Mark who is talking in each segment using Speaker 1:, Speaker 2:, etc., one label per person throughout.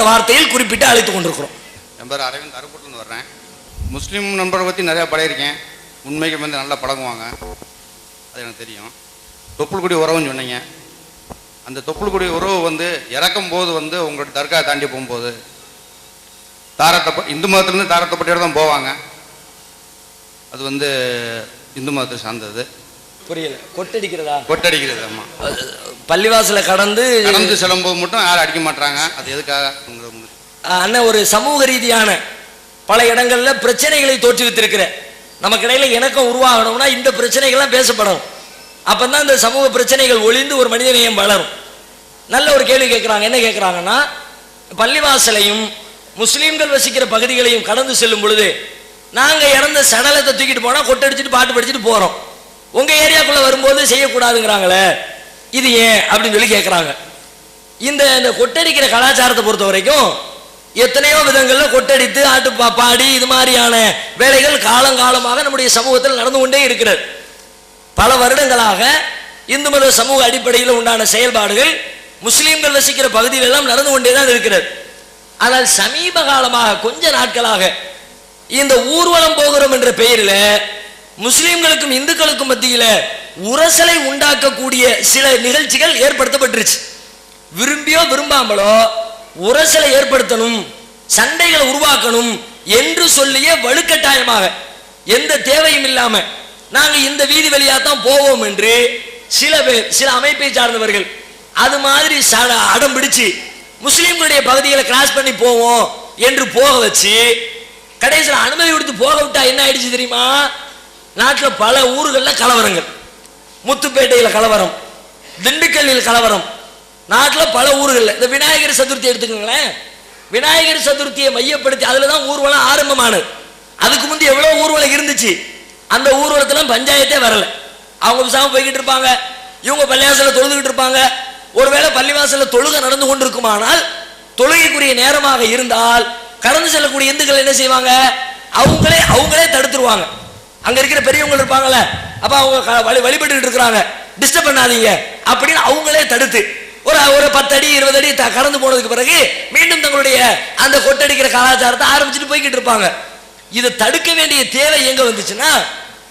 Speaker 1: என்ற வார்த்தையில் குறிப்பிட்டு அழைத்துக் கொண்டிருக்கிறோம்.
Speaker 2: என் அரவிந்த் அருப்புட்டிலேருந்து வர்றேன். முஸ்லீம் நண்பரை பற்றி நிறையா பழகிருக்கேன் உண்மைக்கு வந்து நல்லா பழகுவாங்க. அது எனக்கு தெரியும். தொப்புள்குடி உறவுன்னு சொன்னீங்க. அந்த தொப்புள்குடி உறவு வந்து இறக்கும் போது வந்து உங்களோட தர்கா தாண்டி போகும்போது தாரத்தை இந்து மதத்துலேருந்து தாரத்தப்பட்டியோடு தான் போவாங்க. அது வந்து இந்து மதத்தை சார்ந்தது.
Speaker 1: புரியல. கொட்டடிக்கிறதா?
Speaker 2: கொட்டடிக்கிறது ஆமாம்
Speaker 1: பள்ளிவாசல கடந்து
Speaker 2: கடந்து செல்லும்போது மட்டும் யாரும் அடிக்க மாட்டாங்க அது எதுக்காக?
Speaker 1: அண்ணன் ஒரு சமூக ரீதியான பல இடங்கள்ல பிரச்சனைகளை தோற்றுவித்திருக்கிற. நமக்கு இடையில இணக்கம் உருவாகணும்னா இந்த பிரச்சனைகள்லாம் பேசப்படணும் அப்பதான் இந்த சமூக பிரச்சனைகள் ஒளிந்து ஒரு மனிதநேயம் வளரும். நல்ல ஒரு கேள்வி கேட்குறாங்க என்ன கேட்குறாங்கன்னா பள்ளிவாசலையும் முஸ்லீம்கள் வசிக்கிற பகுதிகளையும் கடந்து செல்லும் பொழுது நாங்க இறந்த சடலத்தை தூக்கிட்டு போனா கொட்டடிச்சிட்டு பாட்டு படிச்சுட்டு போறோம். உங்க ஏரியாக்குள்ள வரும்போது செய்யக்கூடாதுங்கிறாங்களே இது ஏன் அப்படின்னு சொல்லி கேட்குறாங்க இந்த இந்த கொட்டடிக்கிற கலாச்சாரத்தை பொறுத்த வரைக்கும் எத்தனையோ விதங்கள்ல கொட்டடித்து ஆட்டு பா- பாடி இது மாதிரியான வேலைகள் காலங்காலமாக நம்முடைய சமூகத்தில் நடந்து கொண்டே இருக்கிறது. பல வருடங்களாக இந்து மத சமூக அடிப்படையில் உண்டான செயல்பாடுகள் முஸ்லீம்கள் வசிக்கிற பகுதியில் எல்லாம் நடந்து கொண்டே தான் இருக்கிறது. ஆனால் சமீப காலமாக கொஞ்ச நாட்களாக இந்த ஊர்வலம் போகிறோம் என்ற பெயரில் முஸ்லீம்களுக்கும் இந்துக்களுக்கும் மத்தியில உரசலை உண்டாக்கக்கூடிய சில நிகழ்ச்சிகள் ஏற்படுத்தப்பட்டுருச்சு. விரும்பியோ விரும்பாமலோ உரசலை ஏற்படுத்தணும் சண்டைகளை உருவாக்கணும் என்று சொல்லிய வலுக்கட்டாயமாக எந்த தேவையும் இல்லாம நாங்க இந்த வீதி வழியா தான் போவோம் என்று சில பேர் சில அமைப்பை சார்ந்தவர்கள் அது மாதிரி ச- அடம் பிடிச்சு முஸ்லீம்களுடைய பகுதிகளை கிராஸ் பண்ணி போவோம் என்று போக வச்சு கடைசியில் அனுமதி கொடுத்து போக விட்டா என்ன ஆயிடுச்சு தெரியுமா? நாட்டில் பல ஊர்களில் கலவரங்கள். முத்துப்பேட்டையில் கலவரம் திண்டுக்கல்லில் கலவரம். நாட்டில் பல ஊர்களில் இந்த விநாயகர் சதுர்த்தி எடுத்துக்கோங்களேன். விநாயகர் சதுர்த்தியை மையப்படுத்தி அதில் தான் ஊர்வலம் ஆரம்பமானது. அதுக்கு முந்தி எவ்வளோ ஊர்வலம் இருந்துச்சு. அந்த ஊர்வலத்தில் பஞ்சாயத்தே வரல. அவங்க விசாம போய்கிட்டு இருப்பாங்க. இவங்க பள்ளிவாசலில் தொழுதுகிட்டு இருப்பாங்க. ஒருவேளை பள்ளிவாசலில் தொழுகை நடந்து கொண்டிருக்குமானால் தொழுகைக்குரிய நேரமாக இருந்தால் கடந்து செல்லக்கூடிய இந்துக்கள் என்ன செய்வாங்க? அவங்களே அவங்களே தடுத்துருவாங்க. அங்க இருக்கிற பெரியவங்க இருப்பாங்கல்ல. அப்ப அவங்க க- வழி வழிபட்டு இருக்கிறாங்க. டிஸ்டர்ப் பண்ணாதீங்க. அப்படின்னு அவங்களே தடுத்து. ஒரு ஒரு பத்து அடி இருபது அடி த- கடந்து போனதுக்கு பிறகு மீண்டும் தங்களுடைய அந்த கொட்டடிக்கிற கலாச்சாரத்தை ஆரம்பிச்சுட்டு போய்கிட்டு இருப்பாங்க. இதை தடுக்க வேண்டிய தேவை எங்க வந்துச்சுன்னா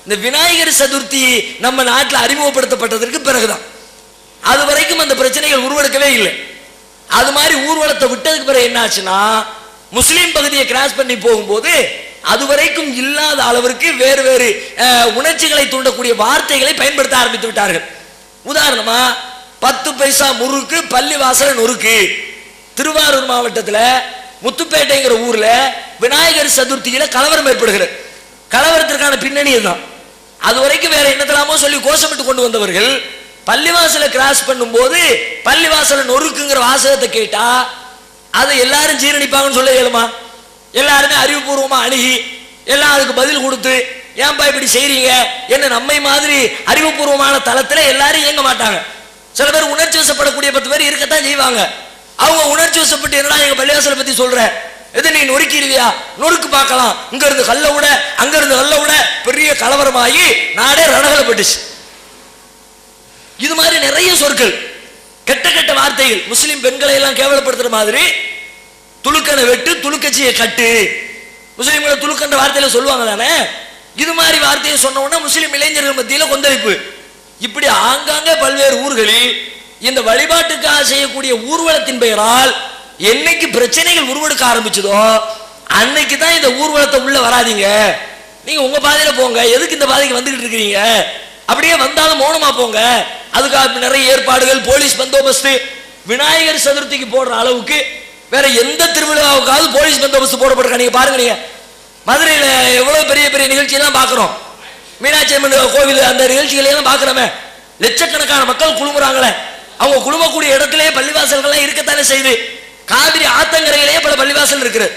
Speaker 1: இந்த விநாயகர் சதுர்த்தி நம்ம நாட்டில் அறிமுகப்படுத்தப்பட்டதற்கு பிறகுதான். அது வரைக்கும் அந்த பிரச்சனைகள் உருவெடுக்கவே இல்லை. அது மாதிரி ஊர்வலத்தை விட்டதுக்கு பிறகு என்ன ஆச்சுன்னா முஸ்லீம் பகுதியை கிராஸ் பண்ணி போகும்போது அதுவரைக்கும் இல்லாத அளவிற்கு வேறு வேறு உணர்ச்சிகளை தூண்டக்கூடிய வார்த்தைகளை பயன்படுத்த ஆரம்பித்து விட்டார்கள். உதாரணமா பத்து பைசா முறுக்கு பள்ளிவாசல நொறுக்கு. திருவாரூர் மாவட்டத்தில் முத்துப்பேட்டைங்கிற ஊர்ல விநாயகர் சதுர்த்தியில கலவரம் ஏற்படுகிறது. கலவரத்திற்கான பின்னணி தான் அது வரைக்கும் வேற என்னத்தலாமோ சொல்லி கோஷமிட்டு கொண்டு வந்தவர்கள் பள்ளிவாசலை கிராஸ் பண்ணும்போது பள்ளிவாசல நொறுக்குங்கிற வாசகத்தை கேட்டா அதை எல்லாரும் ஜீரணிப்பாங்கன்னு சொல்ல இயலுமா? எல்லாருமே அறிவுபூர்வமா அணுகி எல்லாம் அதுக்கு பதில் கொடுத்து ஏன்பா இப்படி செய்றீங்க? என்ன நம்மை மாதிரி அறிவுபூர்வமான தளத்துல எல்லாரும் இயங்க மாட்டாங்க. சில பேர் உணர்ச்சி வசப்படக்கூடிய பத்து பேர் இருக்கத்தான் செய்வாங்க. அவங்க உணர்ச்சி வசப்பட்டு என்னடா எங்க பள்ளிவாசலை பத்தி சொல்ற? எது நீ நொறுக்கிடுவியா? நொறுக்கு பார்க்கலாம். இங்க இருந்து கல்ல விட அங்க இருந்து கல்ல விட பெரிய கலவரமாகி நாடே ரணகலப்பட்டுச்சு இது மாதிரி நிறைய சொற்கள். கெட்ட கெட்ட வார்த்தைகள். முஸ்லிம் பெண்களை எல்லாம் கேவலப்படுத்துற மாதிரி துளுக்கனை வெட்டு துளுக்கச்சியை கட்டு. முஸ்லீம்களை துளுக்கன்ற வார்த்தையில சொல்லுவாங்க தானே? இது மாதிரி வார்த்தையை சொன்ன உடனே இளைஞர்கள் மத்தியில கொந்தளிப்பு. இப்படி ஆங்காங்கே பல்வேறு ஊர்களில் இந்த வழிபாட்டுக்காக செய்யக்கூடிய ஊர்வலத்தின் பெயரால் என்னைக்கு பிரச்சனைகள் உருவெடுக்க ஆரம்பிச்சதோ அன்னைக்கு தான் இந்த ஊர்வலத்தை உள்ள வராதீங்க. நீங்க உங்க பாதையில போங்க. எதுக்கு இந்த பாதைக்கு வந்துகிட்டு இருக்கிறீங்க? அப்படியே வந்தாலும் மௌனமா போங்க. அதுக்காக நிறைய ஏற்பாடுகள் போலீஸ் பந்தோபஸ்து விநாயகர் சதுர்த்திக்கு போடுற அளவுக்கு வேற எந்த திருவிழாவுக்காவது போலீஸ் பந்தோபஸ்து போடப்பட்டிருக்கா? நீங்க பாருங்க நீங்க. மதுரையில் எவ்வளவு பெரிய பெரிய நிகழ்ச்சி எல்லாம் பார்க்கிறோம். மீனாட்சி அம்மன் கோவில் அந்த நிகழ்ச்சிகளையெல்லாம் எல்லாம் லட்சக்கணக்கான மக்கள் குழுமுறாங்களே. அவங்க குழுமக்கூடிய இடத்திலேயே பள்ளிவாசல்கள்லாம் இருக்கத்தானே செய்யுது. காவிரி ஆத்தங்கரையிலேயே பல பள்ளிவாசல் இருக்குது.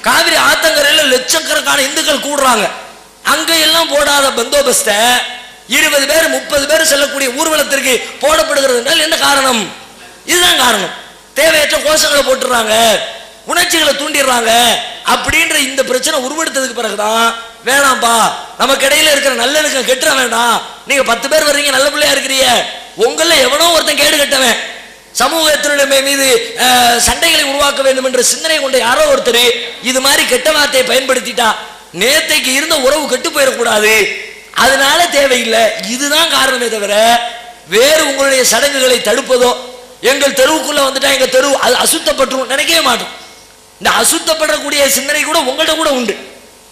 Speaker 1: காவிரி ஆத்தங்கரையில் லட்சக்கணக்கான இந்துக்கள் கூடுறாங்க. அங்க எல்லாம் போடாத பந்தோபஸ்த இருபது பேர் முப்பது பேர் செல்லக்கூடிய ஊர்வலத்திற்கு போடப்படுகிறது என்றால் என்ன காரணம்? இதுதான் காரணம். தேவையற்ற கோஷங்களை போட்டுறாங்க உணர்ச்சிகளை தூண்டிடுறாங்க. அப்படின்ற இந்த பிரச்சனை உருவெடுத்ததுக்கு பிறகுதான் வேணாம்பா நமக்கு இடையில இருக்கிற நல்லெழுக்கம் கெட்டுற வேண்டாம். நீங்க பத்து பேர் வர்றீங்க நல்ல பிள்ளையா இருக்கிறீங்க. உங்கள எவனோ ஒருத்தன் கேடு கட்டவன். சமூகத்தினுடைய மீது சண்டைகளை உருவாக்க வேண்டும் என்ற சிந்தனை கொண்ட யாரோ ஒருத்தர் இது மாதிரி கெட்ட வார்த்தையை பயன்படுத்திட்டா நேத்தைக்கு இருந்த உறவு கெட்டு போயிடக்கூடாது. அதனால தேவையில்லை. இதுதான் காரணமே தவிர வேறு உங்களுடைய சடங்குகளை தடுப்பதோ எங்கள் தெருவுக்குள்ள வந்துட்டா எங்க தெரு அது அசுத்தப்பட்டுரும் நினைக்கவே மாட்டோம். இந்த அசுத்தப்படக்கூடிய சிந்தனை கூட உங்கள்கிட்ட கூட உண்டு.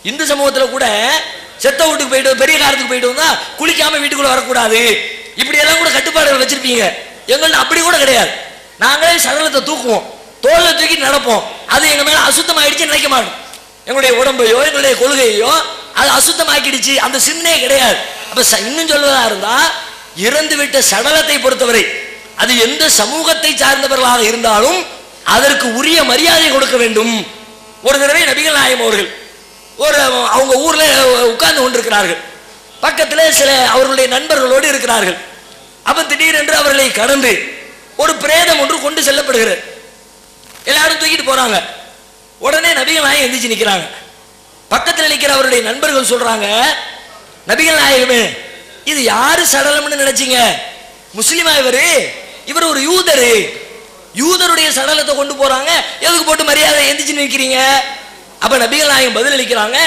Speaker 1: இந்து சமூகத்துல கூட செத்த வீட்டுக்கு போயிட்டு பெரிய காரத்துக்கு போயிட்டு வந்தா குளிக்காம வீட்டுக்குள்ள வரக்கூடாது. இப்படி எல்லாம் கூட கட்டுப்பாடுகள் வச்சிருப்பீங்க. எங்கள்ட்ட அப்படி கூட கிடையாது. நாங்களே சடலத்தை தூக்குவோம். தோலை தூக்கி நடப்போம். அது எங்க மேல அசுத்தமாயிடுச்சு நினைக்க மாட்டோம். எங்களுடைய உடம்பையோ எங்களுடைய கொள்கையோ அது அசுத்தமாக்கிடுச்சு. அந்த சிந்தனையே கிடையாது. அப்ப ச- இன்னும் சொல்வதா இருந்தா இறந்து விட்ட சடலத்தை பொறுத்தவரை அது எந்த சமூகத்தை சார்ந்தவர்களாக இருந்தாலும் அதற்கு உரிய மரியாதை கொடுக்க வேண்டும். ஒரு தடவை நபிகள் நாயம் அவர்கள் ஒரு அவங்க ஊர்ல உட்கார்ந்து கொண்டிருக்கிறார்கள். பக்கத்தில் சில அவர்களுடைய நண்பர்களோடு இருக்கிறார்கள். அப்ப திடீரென்று அவர்களை கடந்து ஒரு பிரேதம் ஒன்று கொண்டு செல்லப்படுகிறது. எல்லாரும் தூக்கிட்டு போறாங்க. உடனே நபிகள் நாயகம் எந்திரிச்சு நிற்கிறாங்க பக்கத்தில் நிற்கிற அவருடைய நண்பர்கள் சொல்றாங்க நபிகள் நாயகமே இது யாரு சடலம்னு நினைச்சீங்க? முஸ்லீமா இவரு? இவர் ஒரு யூதரு. யூதருடைய சடலத்தை கொண்டு போறாங்க. எதுக்கு போட்டு மரியாதை எந்திரிச்சு நிற்கிறீங்க அப்ப நபிகள் நாயகம் பதில் அளிக்கிறாங்க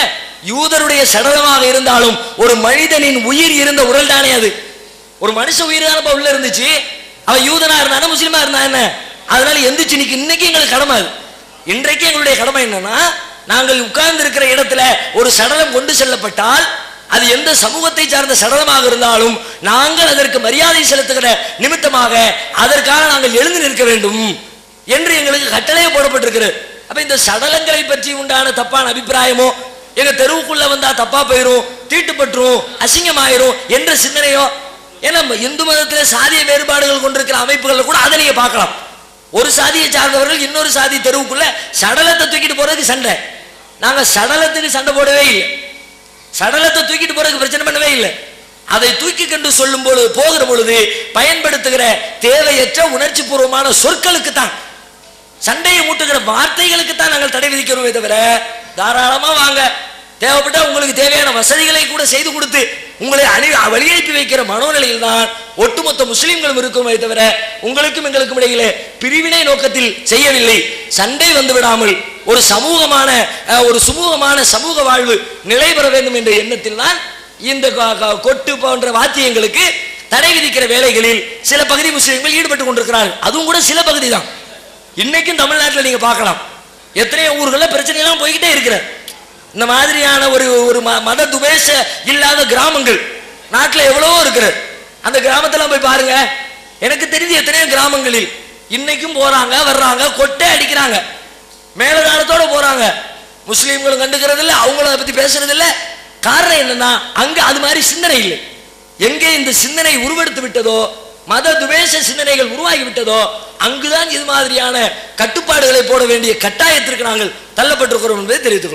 Speaker 1: யூதருடைய சடலமாக இருந்தாலும் ஒரு மனிதனின் உயிர் இருந்த உடல் தானே அது. ஒரு மனுஷ உயிர் தானே உள்ள இருந்துச்சு. அவன் யூதனா இருந்தானே முஸ்லிமா இருந்தா என்ன? அதனால எந்திரிச்சு நிக்க. இன்னைக்கு எங்களுக்கு கடமை அது. இன்றைக்கு எங்களுடைய கடமை என்னன்னா நாங்கள் உட்கார்ந்து இருக்கிற இடத்துல ஒரு சடலம் கொண்டு செல்லப்பட்டால் அது எந்த சமூகத்தை சார்ந்த சடலமாக இருந்தாலும் நாங்கள் அதற்கு மரியாதை செலுத்துகிற நிமித்தமாக அதற்காக நாங்கள் எழுந்து நிற்க வேண்டும் என்று எங்களுக்கு கட்டளையே போடப்பட்டிருக்கிறது. அப்ப இந்த சடலங்களை பற்றி உண்டான தப்பான அபிப்பிராயமோ எங்க தெருவுக்குள்ள வந்தா தப்பா போயிரும் தீட்டுப்பட்டுரும் அசிங்கமாயிரும் என்ற சிந்தனையோ ஏன்னா இந்து மதத்தில் சாதிய வேறுபாடுகள் கொண்டிருக்கிற அமைப்புகள் கூட அதை நீங்க பார்க்கலாம். ஒரு சாதியை சார்ந்தவர்கள் இன்னொரு சாதி தெருவுக்குள்ள சடலத்தை தூக்கிட்டு போறதுக்கு சண்டை. நாங்க சடலத்துக்கு சண்டை போடவே இல்லை. சடலத்தை தூக்கிட்டு போறதுக்கு பிரச்சனை பண்ணவே இல்லை. அதை தூக்கி கொண்டு சொல்லும் பொழுது போகிற பொழுது பயன்படுத்துகிற தேவையற்ற உணர்ச்சி பூர்வமான சொற்களுக்கு தான் சண்டையை மூட்டுகிற வார்த்தைகளுக்கு தான் நாங்கள் தடை விதிக்கிறோமே தவிர தாராளமா வாங்க. தேவைப்பட்ட உங்களுக்கு தேவையான வசதிகளை கூட செய்து கொடுத்து உங்களை அணி வழியனுப்பி வைக்கிற மனோநிலையில் தான் ஒட்டுமொத்த முஸ்லீம்களும் இருக்குமே தவிர உங்களுக்கும் எங்களுக்கும் இடையிலே பிரிவினை நோக்கத்தில் செய்யவில்லை. சண்டை வந்து விடாமல் ஒரு சமூகமான ஒரு சுமூகமான சமூக வாழ்வு நிலை பெற வேண்டும் என்ற எண்ணத்தில் தான் இந்த க- கொட்டு போன்ற வாத்தியங்களுக்கு தடை விதிக்கிற வேலைகளில் சில பகுதி முஸ்லீம்கள் ஈடுபட்டு கொண்டிருக்கிறார்கள். அதுவும் கூட சில பகுதி தான் இன்னைக்கும் தமிழ்நாட்டில் நீங்க பார்க்கலாம். எத்தனையோ ஊர்களில் பிரச்சனைலாம் போய்கிட்டே இருக்கிற இந்த மாதிரியான ஒரு ஒரு ம- மத துவேஷ இல்லாத கிராமங்கள். நாட்டில் எவ்வளவோ இருக்கிறது. அந்த கிராமத்தெல்லாம் போய் பாருங்க. எனக்கு தெரிஞ்ச எத்தனையோ கிராமங்களில் இன்னைக்கும் போறாங்க வர்றாங்க கொட்டை அடிக்கிறாங்க. மேலதாரத்தோட போறாங்க. முஸ்லீம்களும் கண்டுக்கிறது இல்லை அவங்களும் அதை பத்தி பேசுறது இல்லை காரணம் என்னன்னா அங்க அது மாதிரி சிந்தனை இல்லை. எங்கே இந்த சிந்தனை உருவெடுத்து விட்டதோ மத துவேஷ சிந்தனைகள் உருவாகி விட்டதோ அங்குதான் இது மாதிரியான கட்டுப்பாடுகளை போட வேண்டிய கட்டாயத்திற்கு நாங்கள் தள்ளப்பட்டிருக்கிறோம் என்பதை தெரிவித்துக்